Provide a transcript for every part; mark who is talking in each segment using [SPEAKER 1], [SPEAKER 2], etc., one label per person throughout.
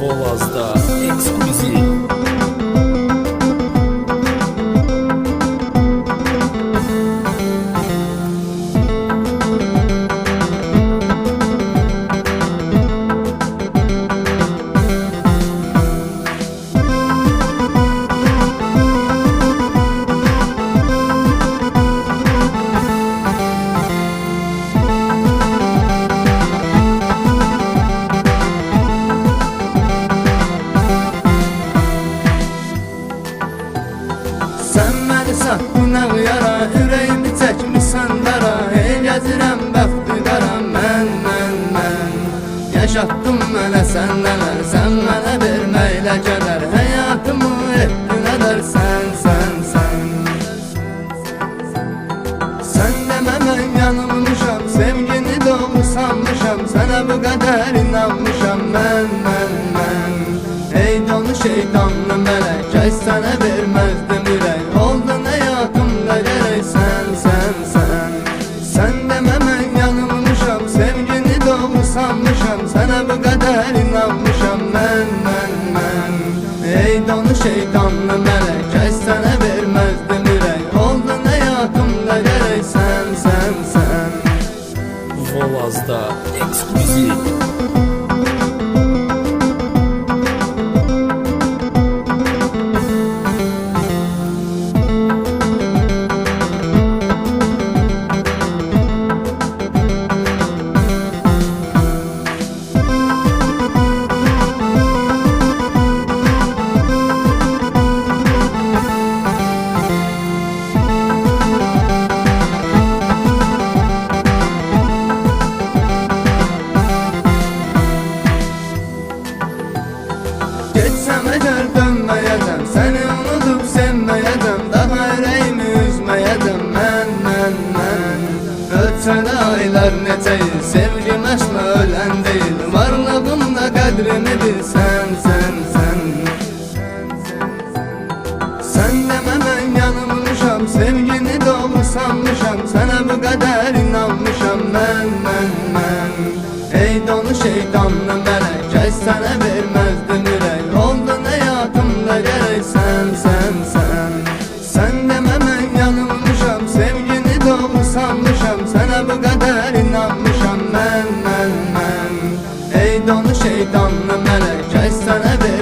[SPEAKER 1] Volaz'da ekskluziv
[SPEAKER 2] məni satdın ağyara Ürəyimi çəkmisən dara Ey gəzirəm bəxti qara Mən, mən, mən Yaşatdın mənə sən nələr Sən mənə verməklə gələr Həyatımı doğru Ben, ben, ben Ötse de aylar neçe yıl Sevgim aşkla ölen değil. Varlığımda kadrini bil Sen, sen, sen. Sen deme ben yanılmışam Sevgini doğru sanmışam. Sana bu kadar inanmışam. Ben, ben, ben. Ey donu şeytanlı melek Ay sana vermezdim sana vermezdim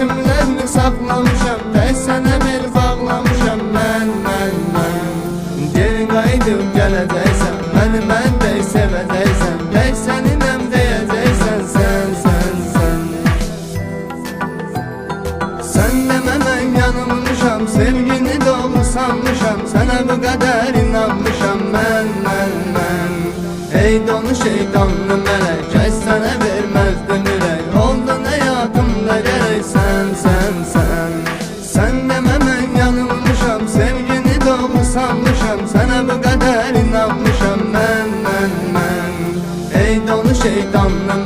[SPEAKER 2] Resimlerini saklamışam Tek sənə bir bağlamışam. Mən, mən, mən Geri qayıdıb gələcəksən Məni mən dey sevəcəksən Tek səninəm deyəcəksən Sən, sən, sən Sen demə mən yanılmışam Sevgini doğru sanmışam. Sənə bu qədər inanmışam. Mən, mən, mən Ey donu şeytanlı mələk Ay sənə verməzdim şeytandan